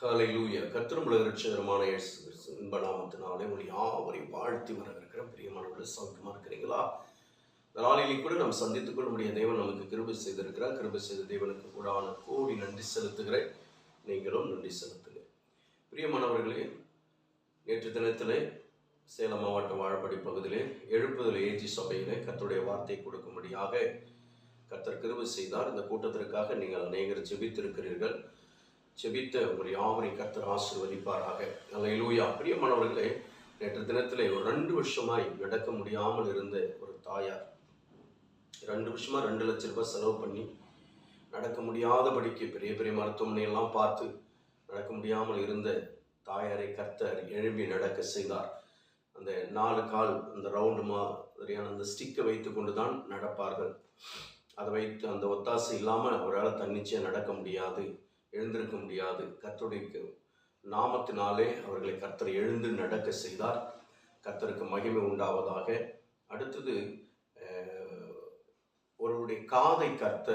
ஹalleluya கர்த்தரும் உலக ரட்சகரமான இன்ப நாமத்தினாலே உங்களை யாவரையும் வாழ்த்தி வரவிருக்கிற பிரியமானவர்கள் சௌக்கியமாக இருக்கிறீங்களா இந்த நாளிலே கூட நாம் சந்தித்துக் கொள்ள முடிய தேவன் நமக்கு கிருபை செய்திருக்கிறார். கிருபை செய்த தேவனுக்கு கூடான கோடி நன்றி செலுத்துகிறேன். நீங்களும் நன்றி செலுத்துங்க. பிரியமானவர்களே நேற்று தினத்திலே சேலம் மாவட்டம் வாழப்படி பகுதியிலே எழுப்புதல் ஏஜி சபையிலே கத்துடைய வார்த்தை கொடுக்கும்படியாக கத்தர் கிருபை செய்தார். இந்த கூட்டத்திற்காக நீங்கள் அநேகர் ஜெபித்திருக்கிறீர்கள். ஜெபித்த உங்கள் யாவரையும் கர்த்தர் ஆசீர்வதிப்பாராக. அல்லேலூயா. பிரியமானவர்களே நேற்று தினத்தில் ஒரு ரெண்டு வருஷமாய் நடக்க முடியாமல் இருந்த ஒரு தாயார். ரெண்டு வருஷமாக ரெண்டு லட்ச ரூபாய் செலவு பண்ணி நடக்க முடியாதபடிக்கு பெரிய பெரிய மருத்துவமனையெல்லாம் பார்த்து நடக்க முடியாமல் இருந்த தாயாரை கர்த்தர் எழும்பி நடக்க செய்தார். அந்த நாலு கால் அந்த ரவுண்டு மாதிரியான அந்த ஸ்டிக்கை வைத்து கொண்டு தான் நடப்பார்கள். அதை வைத்து அந்த ஒத்தாசை இல்லாமல் அவரால் தன்னிச்சையாக நடக்க முடியாது. எழுந்திருக்க முடியாது. கத்தருடைய நாமத்தினாலே அவர்களை கர்த்தர் எழுந்து நடக்க செய்தார். கர்த்தருக்கு மகிமை உண்டாவதாக. அடுத்தது ஒருவருடைய காதை கர்த்த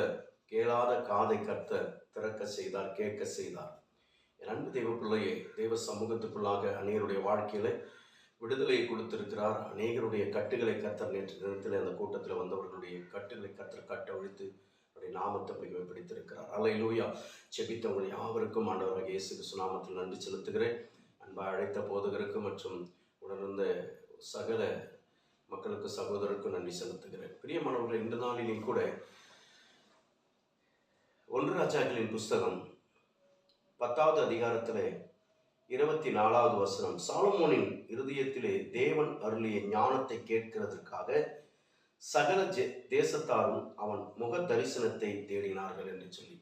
கேளாத காதை கர்த்த திறக்க செய்தார் கேட்க செய்தார். என் அன்பு தெய்வ பிள்ளையே தெய்வ சமூகத்துக்குள்ளாக அநேகருடைய வாழ்க்கையில விடுதலையை கொடுத்திருக்கிறார். அநேகருடைய கட்டுகளை கர்த்தர் நேற்று தினத்தில் அந்த கூட்டத்தில் வந்தவர்களுடைய கட்டுகளை கர்த்தர் கட்ட ஒழித்து அவருடைய நாமத்தை மகிமைப்படுத்தியிருக்கிறார் லூயா செபித்தவங்க யாவருக்கும் ஆண்டவராக இயேசு சுனாமத்தில் நன்றி செலுத்துகிறேன். அன்பா அழைத்த போதகருக்கு மற்றும் உணர்ந்த சகல மக்களுக்கு சகோதரருக்கும் நன்றி செலுத்துகிறேன். பிரியமானவர்கள் இந்த நாளிலும் கூட ஒன்று ராஜாக்களின் புஸ்தகம் பத்தாவது அதிகாரத்தில் இருபத்தி நாலாவது வசனம். சாலமோனின் இருதயத்திலே தேவன் அருளிய ஞானத்தை கேட்கிறதற்காக சகல ஜெ தேசத்தாரும் அவன் முக தரிசனத்தை தேடினார்கள் என்று சொல்லி.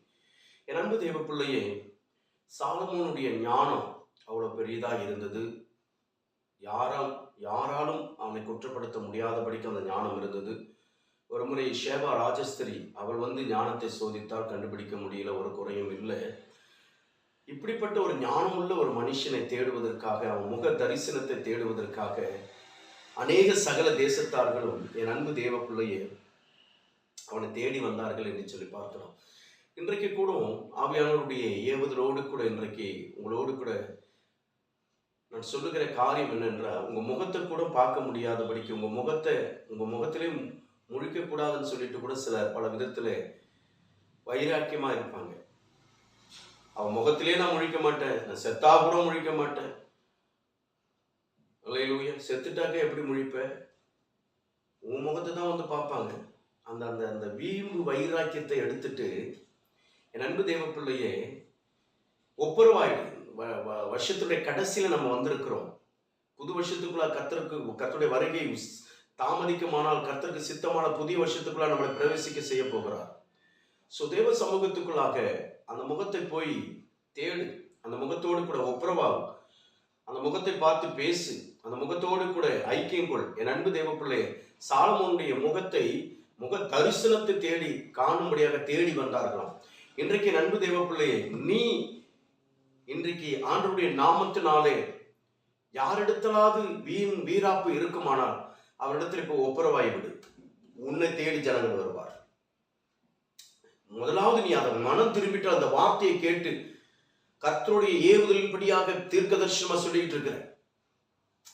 என் அன்பு தேவப்பிள்ளையே சாலமோனுடைய ஞானம் அவ்வளோ பெரியதாக இருந்தது? யாரால் யாராலும் அவனை குற்றப்படுத்த முடியாதபடிக்கு அந்த ஞானம் இருந்தது? ஒரு முறை ஷேபா ராஜஸ்திரி அவள் வந்து ஞானத்தை சோதித்தால் கண்டுபிடிக்க முடியல ஒரு குறையும் இல்லை. இப்படிப்பட்ட ஒரு ஞானமுள்ள ஒரு மனுஷனை தேடுவதற்காக அவன் முக தரிசனத்தை தேடுவதற்காக அநேக சகல தேசத்தார்களும் என் அன்பு தேவ பிள்ளையே அவனை தேடி வந்தார்கள் என்று சொல்லி பார்க்கிறோம். இன்றைக்கு கூட ஆவியானவருடைய ஏவுதலோடு கூட இன்றைக்கு உங்களோடு கூட நான் சொல்லுகிற காரியம் என்னென்றால் உங்கள் முகத்தை கூட பார்க்க முடியாதபடிக்கு உங்கள் முகத்தை உங்கள் முகத்திலே முழிக்கக்கூடாதுன்னு சொல்லிட்டு கூட சிலர் பல விதத்தில் வைராக்கியமாக இருப்பாங்க. அவன் முகத்திலே நான் முழிக்க மாட்டேன் நான் செத்தா கூட முழிக்க மாட்டேன். அல்லையிலூயா செத்துட்டாக்க எப்படி முழிப்ப? உன் முகத்தை தான் வந்து பார்ப்பாங்க. அந்த அந்த அந்த வீம்பு வைராக்கியத்தை எடுத்துட்டு என் அன்பு தெய்வ பிள்ளையே ஒப்புரவாயிடு. வ- வருஷத்துடைய கடைசியில் நம்ம வந்திருக்கிறோம். புது வருஷத்துக்குள்ள கத்தருக்கு கத்துடைய வருகை தாமதிக்குமானால் கத்தருக்கு சித்தமான புதிய வருஷத்துக்குள்ள நம்மளை பிரவேசிக்க செய்ய போகிறார். ஸோ தேவ சமூகத்துக்குள்ளாக அந்த முகத்தை போய் தேடு. அந்த முகத்தோடு கூட ஒப்புரவாகும் அந்த முகத்தை பார்த்து பேசு. அந்த முகத்தோடு கூட ஐக்கியம் கொள். என் அன்பு தேவ பிள்ளை சாலமோனுடைய முகத்தை முக தரிசனத்தை தேடி காணும்படியாக தேடி வந்தார்களாம். இன்றைக்கு நண்பு அன்பு தேவ பிள்ளையே நீ இன்றைக்கு ஆண்டருடைய நாமத்தினாலே யாரிடத்திலாவது வீண் வீராப்பு இருக்குமானால் அவரிடத்தில் இப்போ ஒப்புரவாய் விடு உன்னை தேடி ஜனங்கள் வருவார் முதலாவது நீ அதை மனம் திரும்பிட்டு அந்த வார்த்தையை கேட்டு கர்த்தருடைய ஏவுதலின்படியாக தீர்க்க தரிசனமா சொல்லிட்டு இருக்கிற.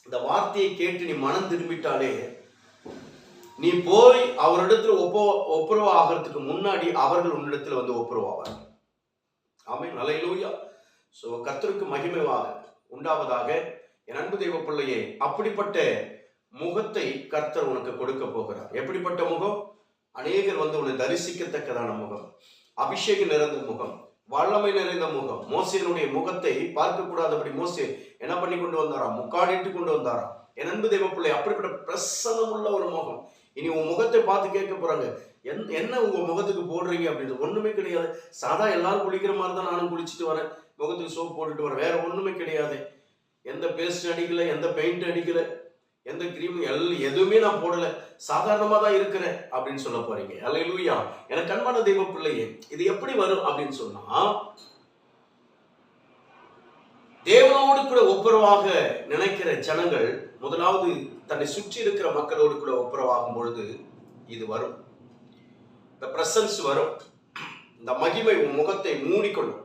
இந்த வார்த்தையை கேட்டு நீ மனம் திரும்பிட்டாலே நீ போய் அவரிடத்துல ஒப்போ ஒப்புரவு ஆகிறதுக்கு முன்னாடி அவர்கள் உன்னிடத்துல வந்து ஒப்புரவாவார் ஆமே நல்ல ஸோ கர்த்தருக்கு மகிமைவாக. உண்டாவதாக என் அன்பு தெய்வ பிள்ளையே அப்படிப்பட்ட முகத்தை கர்த்தர் உனக்கு கொடுக்க போகிறார். எப்படிப்பட்ட முகம்? அநேகர் வந்து உன்னை தரிசிக்கத்தக்கதான முகம். அபிஷேகம் நிறைந்த முகம். வல்லமை நிறைந்த முகம். மோசியனுடைய முகத்தை பார்க்க கூடாதபடி மோசே என்ன பண்ணி கொண்டு வந்தாரா முக்காடிட்டு கொண்டு வந்தாரா என் அன்பு தெய்வ பிள்ளை அப்படிப்பட்ட பிரசனம் உள்ள ஒரு முகம். இனி உன் முகத்தை பார்த்து கேட்க போறாங்க. என்ன உங்க முகத்துக்கு போடுறீங்க அப்படின்னு ஒண்ணுமே கிடையாது. சாதா எல்லாரும் குளிக்கிற மாதிரி தான் நானும் குளிச்சுட்டு வரேன். முகத்துக்கு சோப் போட்டுட்டு வரேன். வேற ஒண்ணுமே கிடையாது. எந்த பேஸ்ட் அடிக்கல எந்த பெயிண்ட் அடிக்கல. எந்த கிரீமும் எல் எதுவுமே நான் போடல. சாதாரணமா தான் இருக்கிறேன் அப்படின்னு சொல்ல போறீங்க. அல்லேலூயா. எனக்கு கண்மான தெய்வ பிள்ளையே இது எப்படி வரும் அப்படின்னு சொன்னா தேவனோடு கூட ஒப்புரவாக நினைக்கிற ஜனங்கள் முதலாவது தன்னை சுற்றி இருக்கிற மக்களோடு கூட ஒப்புரவாகும் பொழுது இது வரும். இந்த பிரசன்ஸ் வரும். இந்த மகிமை உன் முகத்தை மூடிக்கொள்ளும்.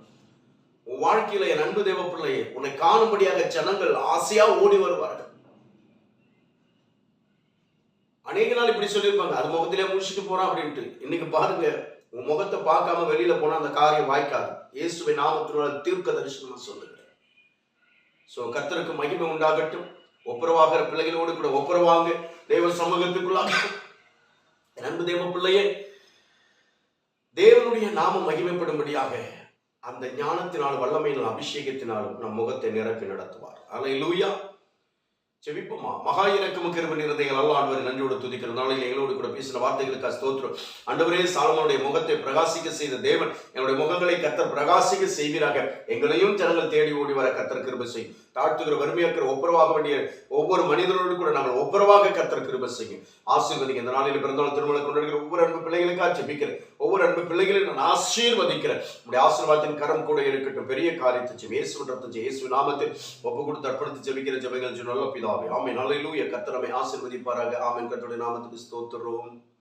உன் வாழ்க்கையில என் அன்பு தேவ பிள்ளையே உன்னை காணும்படியாக ஜனங்கள் ஆசையா ஓடி வருவார்கள். அநேக நாள் இப்படி சொல்லியிருப்பாங்க. அது முகத்திலே முடிச்சுட்டு போறான் அப்படின்ட்டு. இன்னைக்கு பாருங்க உன் முகத்தை பார்க்காம வெளியில போனா அந்த காரியம் வாய்க்காது. இயேசுவை நாமத்தினால தீர்க்க தரிசனமா சொல்லுகிறேன். சோ கர்த்தருக்கு மகிமை உண்டாகட்டும். ஒப்புரவாகிற பிள்ளைகளோடு கூட ஒப்புரவாங்க. தெய்வ சமூகத்துக்குள்ளாக. என் அன்பு பிள்ளையே தேவனுடைய நாமம் மகிமைப்படும்படியாக அந்த ஞானத்தினால் வல்லமையினால் அபிஷேகத்தினாலும் நம் முகத்தை நிரப்பி நடத்துவார். அலை லூயா செவிப்போமா மகா இறக்கமும் கிருப நிறைந்த நல்ல ஆண்டவரை நன்றியோடு துதிக்கிற நாளில் எங்களோடு கூட பேசின வார்த்தைகளுக்கு ஸ்தோத்திரம். அண்டவரே சாலமனுடைய முகத்தை பிரகாசிக்க செய்த தேவன் என்னுடைய முகங்களை கத்தர் பிரகாசிக்க செய்வீராக. எங்களையும் ஜனங்கள் தேடி ஓடி வர கத்தர் கிருப செய்யும். தாழ்த்துகிற வறுமையாக்கிற ஒப்புரவாக வேண்டிய ஒவ்வொரு மனிதரோடு கூட நாங்கள் ஒப்புரவாக கத்தர் கிருப செய்யும். ஆசீர்வதிங்க. இந்த நாளில் பிறந்தாலும் திருமணம் கொண்டிருக்கிற ஒவ்வொரு அன்பு பிள்ளைகளுக்காக ஜெபிக்கிறேன் ஒவ்வொரு அன்பு பிள்ளைகளையும் நான் ஆசீர்வதிக்கிறேன். உங்களுடைய ஆசீர்வாதத்தின் கரம் கூட இருக்கட்டும். பெரிய காரியத்தை செய்யும் இயேசு ரத்தம் இயேசு நாமத்தில் ஒப்பு கொடுத்து அர்ப்பணித்து ஜெபிக்கிற ஜெபங்கள் நல்ல பிதாவே. ஆமென். அல்லேலூயா கர்த்தர் நம்மை ஆசீர்வதிப்பாராக. ஆமென். கர்த்தருடைய நாமத்துக்கு ஸ்தோத்திரம்.